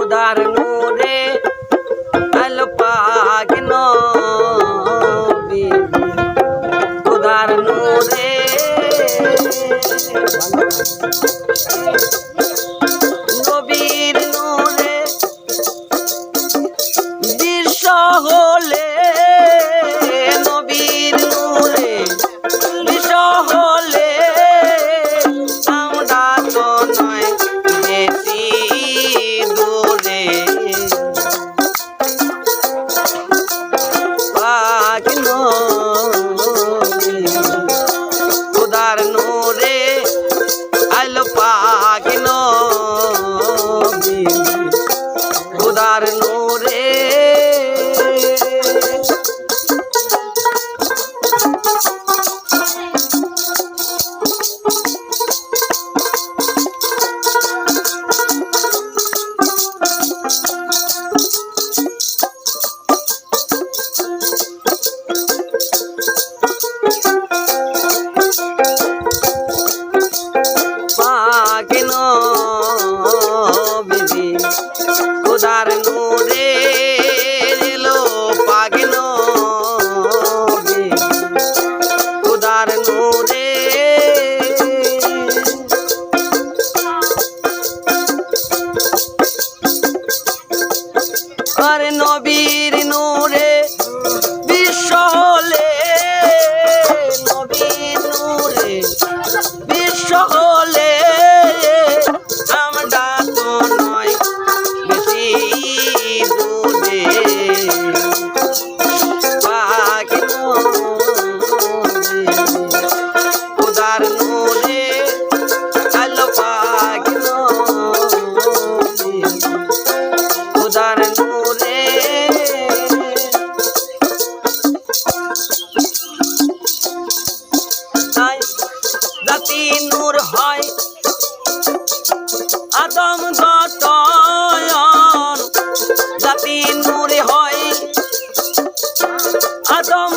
উদার নূরে আলো পাগনো খোদার নোরে খোদার নোরে এলো পাগল খোদার নোরে আরে নবী। কদম